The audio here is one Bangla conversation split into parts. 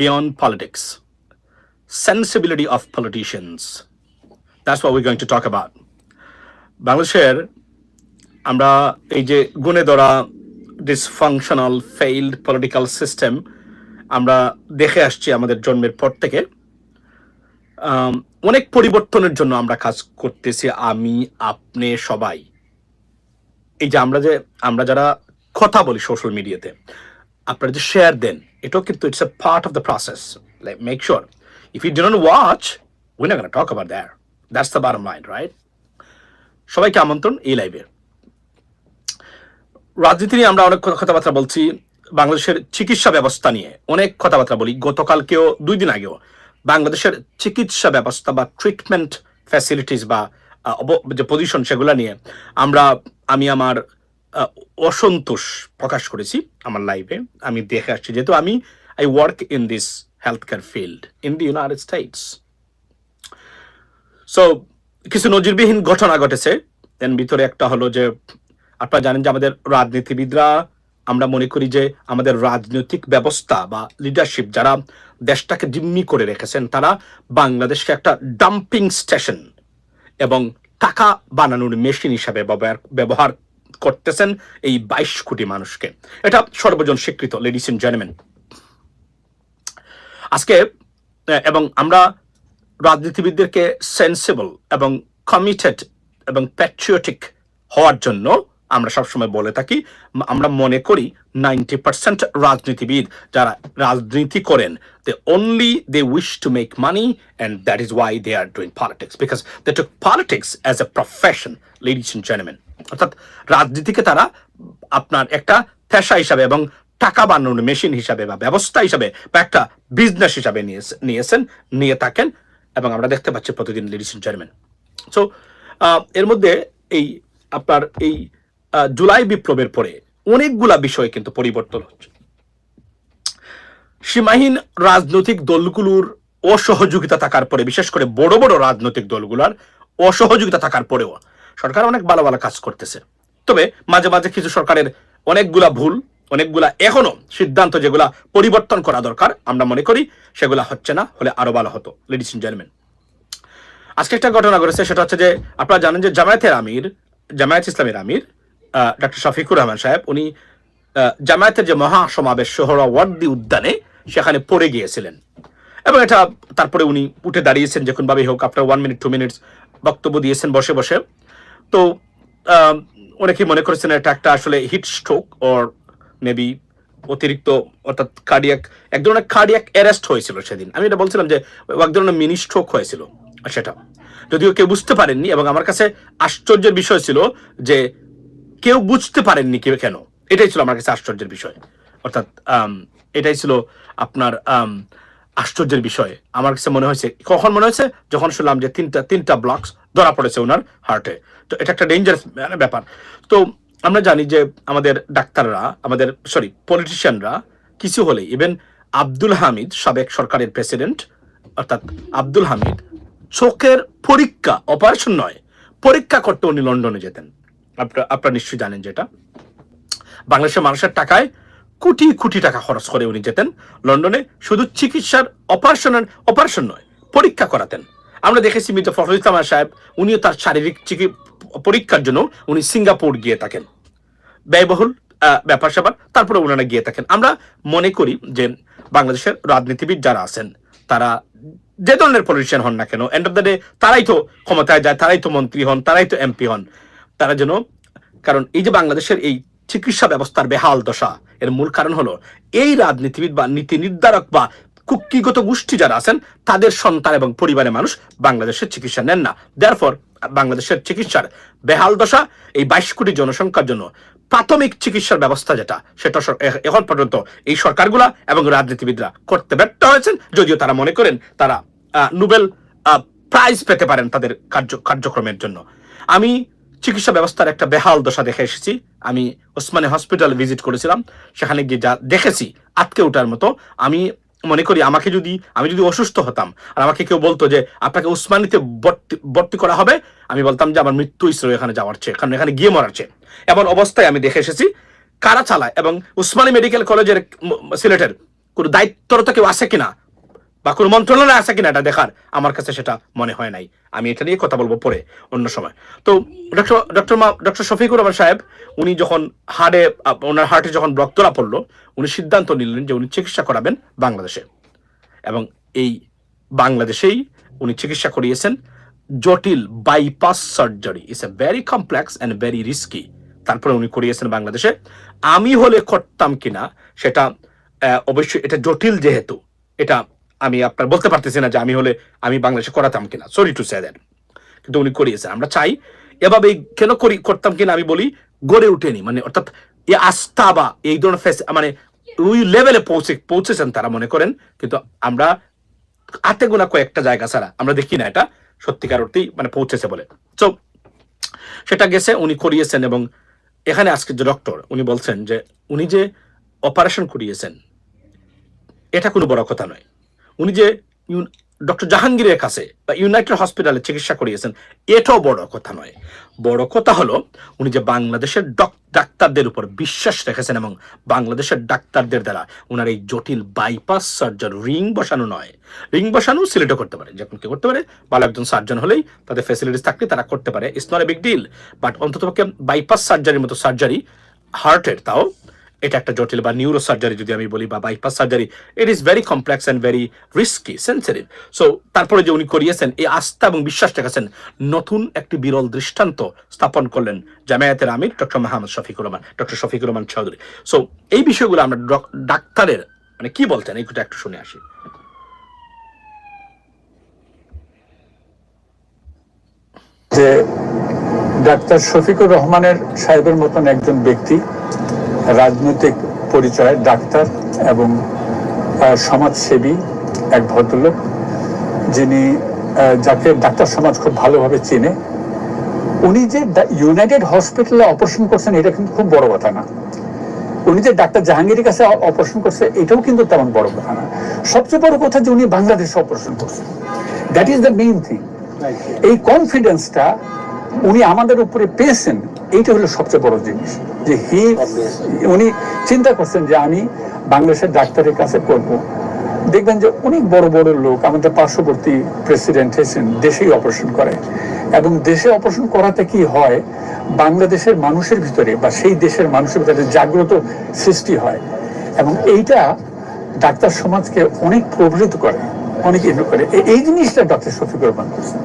beyond politics, sensibility of politicians. That's what we're going to talk about. বাংলাদেশের আমরা এই যে গুণে ধরা ডিসফাংশনাল ফেইল্ড পলিটিক্যাল সিস্টেম আমরা দেখে আসছি আমাদের জন্মের পর থেকে অনেক পরিবর্তনের জন্য আমরা কাজ করতেছি আমি আপনি সবাই এই যে আমরা যে আমরা যারা কথা বলি সোশ্যাল মিডিয়াতে আপনারা যে শেয়ার দেন এটাও কিন্তু it's a part of the process like make sure if you don't watch we না talk about there that's the balm mind right সবাইকে আমন্ত্রণ এই লাইভে রাজনীতি নিয়ে আমরা অনেক কথা- কথাবার্তা বলছি। বাংলাদেশের চিকিৎসা ব্যবস্থা নিয়ে অনেক কথাবার্তা বলি। গতকালকেও, দুই দিন আগেও, বাংলাদেশের চিকিৎসা ব্যবস্থা বা ট্রিটমেন্ট ফ্যাসিলিটিস বা যে পজিশন সেগুলো নিয়ে আমরা, আমি, আমার অসন্তোষ প্রকাশ করেছি আমার লাইফে আমি দেখে আসছি যেহেতু আমি I work in this health care field in the United States so কিছু নজিরবিহীন ঘটনা ঘটেছে। দেন ভিতরে একটা হলো যে, আপনারা জানেন যে আমাদের রাজনীতিবিদরা, আমরা মনে করি যে আমাদের রাজনৈতিক ব্যবস্থা বা লিডারশিপ যারা দেশটাকে জিম্মি করে রেখেছেন, তারা বাংলাদেশকে একটা ডাম্পিং স্টেশন এবং টাকা বানানোর মেশিন হিসাবে ব্যবহার করতেছেন এই বাইশ কোটি মানুষকে। এটা সর্বজন স্বীকৃত লেডিস এন্ড জেন্টলম্যান আজকে এবং আমরা রাজনীতিবিদদেরকে সেন্সিবল এবং কমিটেড এবং প্যাট্রিয়টিক হওয়ার জন্য আমরা সবসময় বলে থাকি আমরা মনে করি নাইনটি পার্সেন্ট রাজনীতিবিদ যারা রাজনীতি করেন they only they wish to make money and that is why they are doing politics because they took politics as a profession ladies and gentleman অর্থাৎ রাজনীতিকে তারা আপনার একটা পেশা হিসাবে এবং টাকা বানানোর মেশিন হিসাবে বা ব্যবস্থা হিসাবে বা একটা বিজনেস হিসাবে নিয়েছেন, নিয়ে থাকেন এবং আমরা দেখতে পাচ্ছি প্রতিদিন লেডিস এন্ড জেন্টলম্যান সো এর মধ্যে এই আপনার এই জুলাই বিপ্লবের পরে অনেকগুলা বিষয় কিন্তু পরিবর্তন হচ্ছে। সীমাহীন রাজনৈতিক দলগুলোর অসহযোগিতা থাকার পরে, বিশেষ করে বড় বড় রাজনৈতিক দলগুলোর অসহযোগিতা থাকার পরেও সরকার অনেক ভালো ভালো কাজ করতেছে। তবে মাঝে মাঝে কিছু সরকারের অনেকগুলা ভুল, অনেকগুলা এখনও সিদ্ধান্ত যেগুলা পরিবর্তন করা দরকার, আমরা মনে করি সেগুলা হচ্ছে না, হলে আরও ভালো হতো। লেডিস এন্ড জেন্টলম্যান আজকে একটা ঘটনা ঘটেছে, সেটা হচ্ছে যে আপনারা জানেন যে জামায়াতের আমির, জামায়াত ইসলামের আমির ডক্টর শফিকুর রহমান সাহেব, উনি জামায়াতের যে মহা সমাবেশ শহরা ওয়ার্দি উদ্যানে সেখানে পড়ে গিয়েছিলেন। এবং এটা তারপরে উনি উঠে দাঁড়িয়েছেন যখন ভাবেই হোক after one minute two minutes বক্তব্য দিয়েছেন বসে বসে। তো অনেকেই মনে করেছেন এটা একটা আসলে হিট স্ট্রোক ওর মেবি অতিরিক্ত অর্থাৎ কার্ডিয়াক এক ধরনের কার্ডিয়াক অ্যারেস্ট হয়েছিল সেদিন। আমি এটা বলছিলাম যে, এক ধরনের মিনি স্ট্রোক হয়েছিল সেটা। যদিও কেউ বুঝতে পারেননি এবং আমার কাছে আশ্চর্যের বিষয় ছিল যে, কেউ বুঝতে পারেননি কেউ কেন। এটাই ছিল আমার কাছে আশ্চর্যের বিষয়। অর্থাৎ এটাই ছিল আপনার আশ্চর্যের বিষয়। আমার কাছে মনে হয়েছে, কখন মনে হয়েছে? যখন শুনলাম যে তিনটা তিনটা ব্লকস ধরা পড়েছে ওনার হার্টে তো এটা একটা ডেঞ্জারাস ব্যাপার। তো আমরা জানি যে আমাদের ডাক্তাররা, আমাদের সরি পলিটিশিয়ানরা কিছু হলে ইভেন আব্দুল হামিদ, সাবেক সরকারের প্রেসিডেন্ট অর্থাৎ আব্দুল হামিদ, চোখের পরীক্ষা অপারেশন নয়, পরীক্ষা করতে উনি লন্ডনে যেতেন। আপনারা আপনারা নিশ্চয়ই জানেন যেটা। বাংলাদেশের মানুষের টাকায় কোটি কোটি টাকা খরচ করে উনি যেতেন। লন্ডনে শুধু চিকিৎসার অপারেশনের অপারেশন নয়, পরীক্ষা করাতেন। আমরা দেখেছি মির্জা ফখরুল ইসলাম সাহেব, উনিও তার শারীরিক পরীক্ষার জন্য উনি সিঙ্গাপুর গিয়ে থাকেন। ব্যয়বহুল ব্যাপার স্যাপার তারপরে ওনারা গিয়ে থাকেন। আমরা মনে করি যে বাংলাদেশের রাজনীতিবিদ যারা আছেন, তারা যে ধরনের পলিটিশিয়ান হন না কেন এন্ড অফ দ্য ডে তারাই তো ক্ষমতায় যায়, তারাই তো মন্ত্রী হন, তারাই তো এমপি হন। তারা যেন কারণ এই যে বাংলাদেশের এই চিকিৎসা ব্যবস্থার বেহাল দশা এর মূল কারণ হলো, এই রাজনীতিবিদ বা নীতি নির্ধারক বা কুক্ষিগত গোষ্ঠী যারা আছেন, তাদের সন্তান এবং পরিবারের মানুষ বাংলাদেশের চিকিৎসা নেন না। দেয়ারফর বাংলাদেশের চিকিৎসার বেহাল দশা, এই বাইশ কোটি জনসংখ্যার জন্য প্রাথমিক চিকিৎসার ব্যবস্থা যেটা, সেটা এখন পর্যন্ত এই সরকারগুলা এবং রাজনীতিবিদরা করতে ব্যর্থ হয়েছেন। যদিও তারা মনে করেন তারা নোবেল প্রাইজ পেতে পারেন তাদের কার্য কার্যক্রমের জন্য। আমি চিকিৎসা ব্যবস্থার একটা বেহাল দশা দেখে এসেছি। আমি ওসমানী হসপিটাল ভিজিট করেছিলাম, সেখানে গিয়ে যা দেখেছি আটকে ওঠার মতো। আমি মনে করি আমাকে যদি, আমি যদি অসুস্থ হতাম, আর আমাকে কেউ বলতো যে, আপনাকে উসমানিতে ভর্তি ভর্তি করা হবে? আমি বলতাম যে, আমার মৃত্যু ইসরো এখানে যাওয়ার চেয়ে, কারণ এখানে গিয়ে মরার চেয়ে। এমন অবস্থায় আমি দেখে এসেছি, কারা চালায় এবং উসমানী মেডিকেল কলেজের সিলেটের কোনো দায়িত্বরত কেউ আছে কিনা? বা কোনো মন্ত্রণালয় আছে কিনা এটা দেখার? আমার কাছে সেটা মনে হয় নাই। আমি এটা নিয়ে কথা বলব পরে, অন্য সময়। তো ডক্টর ডক্টর মা ডক্টর শফিকুর রহমান সাহেব, উনি যখন হার্টে ওনার হার্টে যখন ধরা পড়ল, উনি সিদ্ধান্ত নিলেন যে উনি চিকিৎসা করাবেন বাংলাদেশে। এবং এই বাংলাদেশেই উনি চিকিৎসা করিয়েছেন। জটিল bypass surgery is a very complex and very risky তারপরে উনি করিয়েছেন বাংলাদেশে। আমি হলে করতাম কিনা, সেটা অবশ্যই এটা জটিল যেহেতু, এটা আমি আপনার বলতে পারতেছি না যে আমি হলে আমি বাংলাদেশে করাতাম কিনা। সরি টু সে কিন্তু উনি করিয়েছেন। আমরা চাই এভাবে কেন করি, করতাম কিনা আমি বলি গড়ে উঠেনি। মানে অর্থাৎ এই আস্থা বা এই ধরনের ফেস মানে ওই লেভেলে পৌঁছে পৌঁছেছেন তারা, মনে করেন। কিন্তু আমরা হাতে গোনা কয়েকটা জায়গা ছাড়া আমরা দেখি না এটা। সত্যিকার অর্থেই মানে পৌঁছেছে বলে। তো সেটা গেছে, উনি করিয়েছেন এবং এখানে আজকে যে ডক্টর উনি বলছেন যে উনি যে অপারেশন করিয়েছেন, এটা কোনো বড় কথা নয়। উনি যে ডক্টর জাহাঙ্গীরের কাছে বা ইউনাইটেড হসপিটালে চিকিৎসা করিয়েছেন, এটাও বড় কথা নয়। বড় কথা হলো, উনি যে বাংলাদেশের ডক- ডাক্তারদের উপর বিশ্বাস রেখেছেন এবং বাংলাদেশের ডাক্তারদের দ্বারা ওনার এই জটিল বাইপাস সার্জারি রিং বসানো নয়। রিং বসানো সিলেক্টও করতে পারে যখন কে করতে পারে। ভালো একজন সার্জন হলেই তাদের ফেসিলিটিস থাকলে তারা করতে পারে it's not a big deal but অন্ততপক্ষে বাইপাস সার্জারির মতো সার্জারি হার্টের তাও এটা একটা জটিল বা নিউরো সার্জারি যদি আমি বলি, বা bypass surgery it is very complex and very risky sensitive so তারপরে যে উনি করিয়েছেন, এই আস্থা এবং বিশ্বাস রেখেছেন নতুন একটি বিরল দৃষ্টান্ত স্থাপন করলেন জামায়াতের আমির doctor Mahmud Shafiqur Rahman, doctor Shafiqur Rahman Chowdhury. So এই বিষয়গুলো আমরা ডক- ডাক্তারের মানে কি বলতেন এইটা একটু শুনে আসি। যে ডাক্তার শফিকুর রহমানের সাহেবের মতন একজন ব্যক্তি রাজনৈতিক পরিচয় ডাক্তার এবং সমাজসেবী এক ভদ্রলোক যিনি যাকে ডাক্তার সমাজ খুব ভালোভাবে চেনে। উনি যে ইউনাইটেড হসপিটালে অপারেশন করছেন এটা কিন্তু খুব বড় কথা না। উনি যে ডাক্তার জাহাঙ্গীরের কাছে অপারেশন করছে এটাও কিন্তু তেমন বড় কথা না। সবচেয়ে বড় কথা যে উনি বাংলাদেশে অপারেশন করছেন। That is the main thing এই কনফিডেন্সটা উনি আমাদের উপরে পেয়েছেন, এইটা হলো সবচেয়ে বড় জিনিস। যে হি, উনি চিন্তা করছেন যে আমি বাংলাদেশের ডাক্তারের কাছে করব। দেখবেন যে অনেক বড় বড় লোক আমাদের পার্শ্ববর্তী প্রেসিডেন্ট এসেন দেশেই অপারেশন করে। এবং দেশে অপারেশন করাতে কি হয়, বাংলাদেশের মানুষের ভিতরে বা সেই দেশের মানুষের ভিতরে জাগ্রত সৃষ্টি হয়। এবং এইটা ডাক্তার সমাজকে অনেক প্রভাবিত করে, অনেক করে। এই জিনিসটা ডক্টর শফিকুর রহমান করছেন।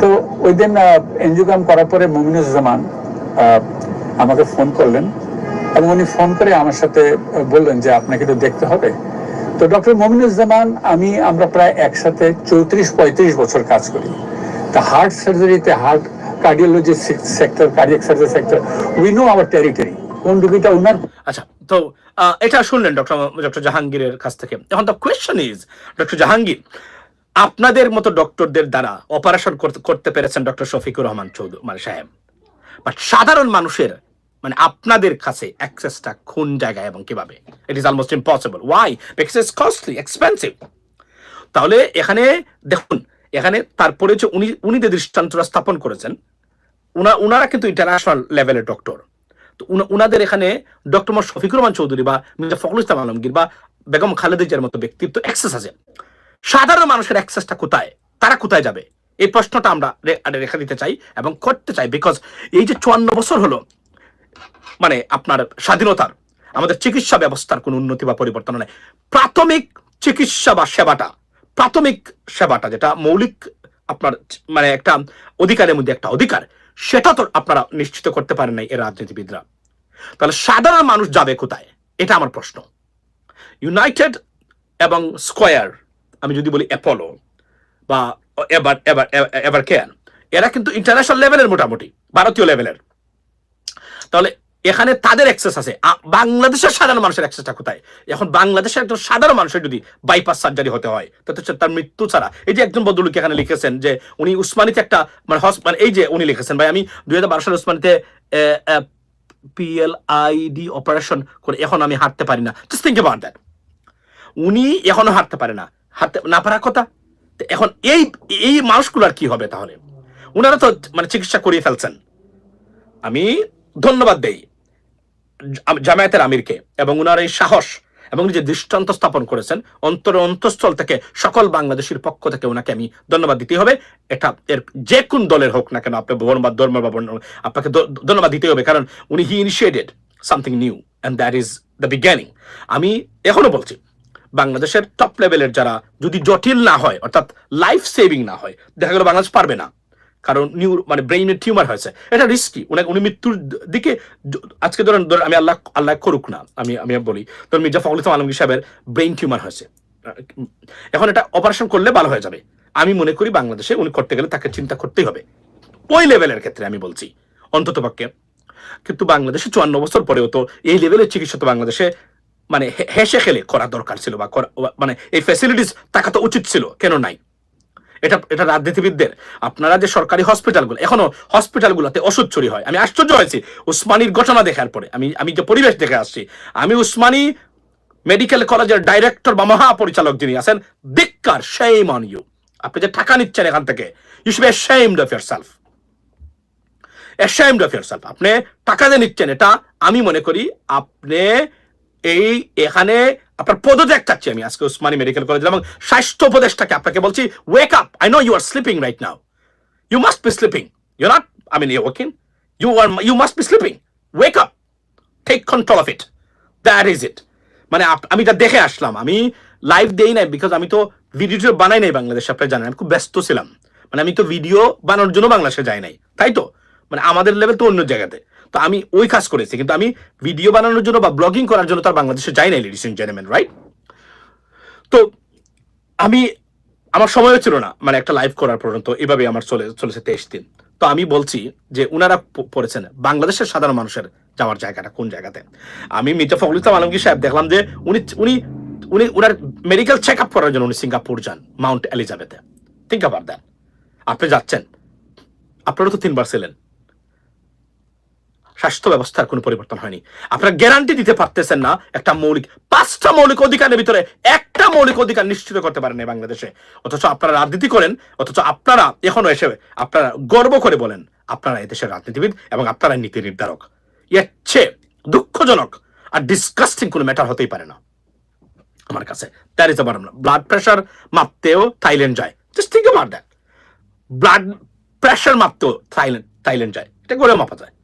তো ওই দিন এনজিওগ্রাম করার পরে মমিনুজ্জামান আমাকে ফোন করলেন এবং উনি ফোন করে আমার সাথে বললেন যে আপনাকে তো দেখতে হবে। তো ডক্টর মমিনুজ্জামান, আমি, আমরা প্রায় একসাথে চৌত্রিশ, পঁয়ত্রিশ বছর কাজ করি। তা heart সার্জারিতে heart cardiology sector cardiac surgery sector we know our territory কোন রুগীটা ওনার আচ্ছা তো এটা শুনলেন ডক্টর ডক্টর জাহাঙ্গীরের কাছ থেকে। এখন the question is doctor Jahangir আপনাদের মতো ডক্টরদের দ্বারা অপারেশন করতে পেরেছেন ডক্টর শফিকুর রহমান চৌধুরী মানে সাহেব। বাট সাধারণ মানুষের মানে আপনাদের কাছে অ্যাক্সেসটা কোন জায়গায় এবং কীভাবে? It is almost impossible why because it's costly expensive তাহলে এখানে দেখুন, এখানে তারপরে যে উনি উনি যে দৃষ্টান্তটা স্থাপন করেছেন, উনা, উনারা কিন্তু ইন্টারন্যাশনাল লেভেলের ডক্টর তো উনা- উনাদের এখানে ডক্টর শফিকুর রহমান চৌধুরী বা মির্জা ফখরুল ইসলাম আলমগীর বা বেগম খালেদা মতো ব্যক্তিত্ব অ্যাক্সেস আছে। সাধারণ মানুষের অ্যাক্সেসটা কোথায়? তারা কোথায় যাবে? এই প্রশ্নটা আমরা রেখে দিতে চাই এবং করতে চাই বিকজ এই যে চুয়ান্ন বছর হলো মানে আপনার স্বাধীনতার, আমাদের চিকিৎসা ব্যবস্থার কোনো উন্নতি বা পরিবর্তন নাই। প্রাথমিক চিকিৎসা বা সেবাটা, প্রাথমিক সেবাটা যেটা মৌলিক আপনার মানে একটা অধিকারের মধ্যে একটা অধিকার, সেটা তো আপনারা নিশ্চিত করতে পারেন নাই এ রাজনীতিবিদরা। তাহলে সাধারণ মানুষ যাবে কোথায়? এটা আমার প্রশ্ন। ইউনাইটেড এবং স্কোয়ার আমি যদি বলি অ্যাপোলো বা এবার এবার এবার কেয়ার এরা কিন্তু ইন্টারন্যাশনাল লেভেলের মোটামুটি, ভারতীয় লেভেলের তাহলে এখানে তাদের অ্যাক্সেস আছে। বাংলাদেশের সাধারণ মানুষের অ্যাক্সেসটা কোথায়? এখন বাংলাদেশের একজন সাধারণ মানুষের যদি বাইপাস সার্জারি হতে হয়, তাতে তার মৃত্যু ছাড়া। এই যে একজন বদলুক এখানে লিখেছেন যে উনি উসমানিতে একটা মানে মানে এই যে উনি লিখেছেন, ভাই, আমি দুই হাজার বারো সালে উসমানিতে পিএলআইডি অপারেশন করে, এখন আমি হাঁটতে পারি না। জাস্ট থিঙ্ক অ্যাবাউট দ্যাট উনি এখনও হাঁটতে পারে না। হাঁটতে না পারার কথা? এখন এই এই মানুষগুলোর কি হবে তাহলে? উনারা তো মানে চিকিৎসা করিয়ে ফেলছেন। আমি ধন্যবাদ দেই জামায়াতের আমিরকে এবং উনার এই সাহস এবং যে দৃষ্টান্ত স্থাপন করেছেন, অন্তর অন্তঃস্থল থেকে সকল বাংলাদেশের পক্ষ থেকে ওনাকে আমি ধন্যবাদ দিতে হবে। এটা এর যে কোন দলের হোক না কেন আপনি বর্ণবাদ ধর্ম বা বর্ণ, আপনাকে ধন্যবাদ দিতে হবে, কারণ উনি he initiated something new, and that is the beginning আমি এখনও বলছি বাংলাদেশের টপ লেভেলের যারা যদি জটিল না হয়, অর্থাৎ লাইফ সেভিং না হয়, দেখা গেল বাংলাদেশ পারবে না। কারণ নিউ মানে ব্রেইনের টিউমার হয়েছে। এটা রিস্কি উনি উনি মৃত্যুর দিকে আজকে ধরেন ধরেন আমি আল্লাহ আল্লাহ করুক না, আমি আমি বলি। ধরুন মির্জা ফখরুল ইসলাম আলমগীর সাহেবের ব্রেইন টিউমার হয়েছে। এখন এটা অপারেশন করলে ভালো হয়ে যাবে। আমি মনে করি বাংলাদেশে উনি করতে গেলে তাকে চিন্তা করতেই হবে। ওই লেভেলের ক্ষেত্রে আমি বলছি অন্তত পক্ষে কিন্তু বাংলাদেশে চুয়ান্ন বছর পরেও তো এই লেভেলের চিকিৎসা তো বাংলাদেশে মানে হেসে খেলে করা দরকার ছিল বা মানে এই ফ্যাসিলিটিস থাকা তো উচিত ছিল, কেন নাই? এটা এটা রাজনীতিবিদদের, আপনারা যে সরকারি হসপিটালগুলো এখনও হসপিটালগুলোতে ওষুধ চুরি হয়। আমি আশ্চর্য হয়েছি, উসমানীর ঘটনা দেখার পরে। আমি আমি যে পরিবেশ দেখে আসছি, আমি উসমানী মেডিকেল কলেজের ডাইরেক্টর বা মহাপরিচালক যিনি আছেন দিক্কার সেইম অন ইউ আপনি যে টাকা নিচ্ছেন এখান থেকে you should be ashamed of yourself ashamed of yourself আপনি টাকা দিয়ে নিচ্ছেন, এটা আমি মনে করি আপনি এই এখানে আপনার পদত্যাগ চাচ্ছি আমি আজকে উসমানী মেডিকেল কলেজ এবং স্বাস্থ্য উপদেষ্টাকে আপনাকে বলছি wake up I know you are sleeping right now you must be sleeping you not I mean you walking you are you must be sleeping wake up take control of it that is it মানে আমি এটা দেখে আসলাম। আমি লাইভ দেই নাই বিকজ আমি তো ভিডিও বানাই নাই বাংলাদেশে আপনি জানেন। আমি খুব ব্যস্ত ছিলাম। মানে আমি তো ভিডিও বানানোর জন্য বাংলাদেশে যাই নাই। তাই তো? মানে আমাদের লেভেল তো অন্য জায়গাতে। তো আমি ওই কাজ করেছি। কিন্তু আমি ভিডিও বানানোর জন্য বা ব্লগিং করার জন্য তার বাংলাদেশে যাই নাই লেডিস জেন্টলম্যান রাইট তো আমি, আমার সময়ও ছিল না মানে একটা লাইভ করার পর্যন্ত এভাবে আমার চলে, চলেছে তেইশ দিন। তো আমি বলছি যে উনারা প- পড়েছেন বাংলাদেশের সাধারণ মানুষের যাওয়ার জায়গাটা, কোন জায়গাতে? আমি মির্জা ফখরুল ইসলাম আলমগীর সাহেব দেখলাম যে উনি উনি উনি উনার মেডিকেল চেক আপ করার জন্য উনি সিঙ্গাপুর যান, মাউন্ট এলিজাবেথে। থিঙ্ক আবার দেন আপনি যাচ্ছেন। আপনারা তো তিনবার ছিলেন। স্বাস্থ্য ব্যবস্থার কোনো পরিবর্তন হয়নি। আপনারা গ্যারান্টি দিতে পারতেছেন না একটা মৌলিক, পাঁচটা মৌলিক অধিকারের ভিতরে একটা মৌলিক অধিকার নিশ্চিত করতে পারেন বাংলাদেশে। অথচ আপনারা রাজনীতি করেন, অথচ আপনারা এখনও এসে আপনারা গর্ব করে বলেন, আপনারা এদেশের রাজনীতিবিদ এবং আপনারা নীতি নির্ধারক। এর চেয়ে দুঃখজনক আর ডিসকাস্টিং কোনো ম্যাটার হতেই পারে না আমার কাছে। দ্যাট ইজ আবার ব্লাড প্রেশার মাপতেও থাইল্যান্ড যায়। Just think about that blood pressure মাপতেও Thailand Thailand যায়। এটা করে মাপা যায়।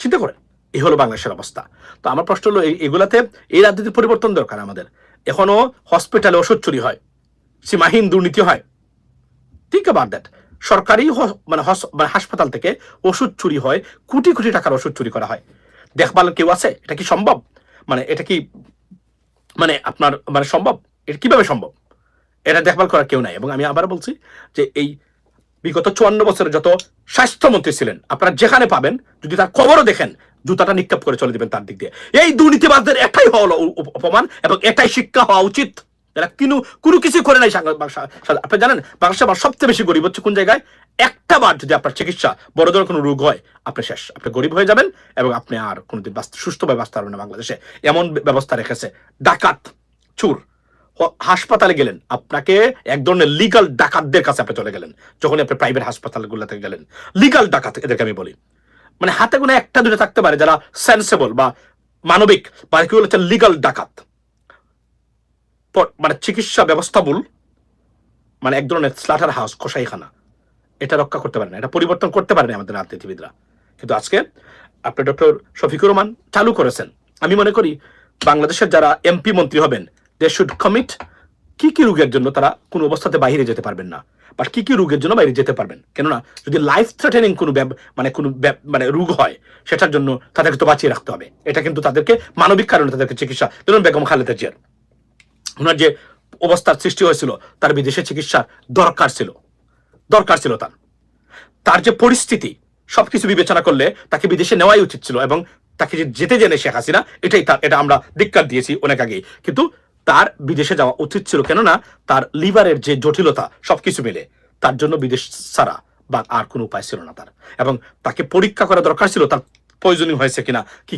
চিন্তা করেন এই হলো বাংলাদেশের অবস্থা। তো আমার প্রশ্ন হলো এগুলাতে এই রাজনীতির পরিবর্তন দরকার আমাদের। এখনও হসপিটালে ওষুধ চুরি হয়, সীমাহীন দুর্নীতি হয়। ঠিক আবার দ্যাট সরকারি মানে মানে হাসপাতাল থেকে ওষুধ চুরি হয়, কোটি কোটি টাকার ওষুধ চুরি করা হয়। দেখভাল কেউ আছে? এটা কি সম্ভব? মানে এটা কি মানে আপনার মানে সম্ভব? এটা কীভাবে সম্ভব? এটা দেখভাল করার কেউ নাই। এবং আমি আবার বলছি যে এই বিগত চুয়ান্ন বছরে যত স্বাস্থ্যমন্ত্রী ছিলেন, আপনারা যেখানে পাবেন, যদি তার খবরও দেখেন, জুতাটা নিক্ষেপ করে চলে দিবেন তার দিক দিয়ে। এই দুর্নীতিবাদদের এটাই হওয়া অপমান এবং এটাই শিক্ষা হওয়া উচিত। এরা কিনু, কোনো কিছু করে নাই আপনি জানেন বাংলাদেশে আবার সবচেয়ে বেশি গরিব হচ্ছে কোন জায়গায়? একটা বার যদি আপনার চিকিৎসা বড় ধরনের কোনো রোগ হয়, আপনি শেষ। আপনি গরিব হয়ে যাবেন এবং আপনি আর কোনোদিন সুস্থভাবে বাঁচতে পারবেন না বাংলাদেশে। এমন ব্যবস্থা রেখেছে ডাকাত, চুর। হাসপাতালে গেলেন। আপনাকে এক ধরনের লিগাল ডাকাতদের কাছে আপনি চলে গেলেন যখন আপনি প্রাইভেট হাসপাতালগুলোতে গেলেন। লিগাল ডাকাত এদেরকে আমি বলি। মানে হাতে কোনো একটা দুটো থাকতে পারে যারা সেন্সেবল বা মানবিক, বা কি হচ্ছে লিগাল ডাকাত। মানে চিকিৎসা ব্যবস্থাবুল মানে এক ধরনের স্লাটার হাউস কসাইখানা। এটা রক্ষা করতে পারে না, এটা পরিবর্তন করতে পারে না আমাদের রাজনীতিবিদরা। কিন্তু আজকে আপনি ডক্টর শফিকুর রহমান চালু করেছেন। আমি মনে করি বাংলাদেশের যারা এমপি মন্ত্রী হবেন দে শুড কমিট কি কি রোগের জন্য তারা কোনো অবস্থাতে বাইরে যেতে পারবেন না বা কি কি রোগের জন্য বাইরে যেতে পারবেন। কেননা যদি লাইফ থ্রেটেনিং কোনো মানে কোনো মানে রোগ হয়, সেটার জন্য তাদেরকে তো বাঁচিয়ে রাখতে হবে। এটা কিন্তু তাদেরকে মানবিক কারণে তাদেরকে চিকিৎসা ধরুন বেগম খালেদা জিয়ার। ওনার যে অবস্থার সৃষ্টি হয়েছিল, তার বিদেশে চিকিৎসার দরকার ছিল। দরকার ছিল তার। তার যে পরিস্থিতি, সবকিছু বিবেচনা করলে তাকে বিদেশে নেওয়াই উচিত ছিল এবং তাকে যে যেতে জেনে শেখ হাসিনা, এটাই তার এটা আমরা ধিক্কার দিয়েছি অনেক আগেই। কিন্তু তার বিদেশে যাওয়া উচিত ছিল, কেননা তার লিভারের যে জটিলতা, সবকিছু মিলে, তার জন্য বিদেশ ছাড়া বা আর কোনো উপায় ছিল না তার। এবং তাকে পরীক্ষা করা দরকার ছিল, তার প্রয়োজনীয় হয়েছে কিনা, কি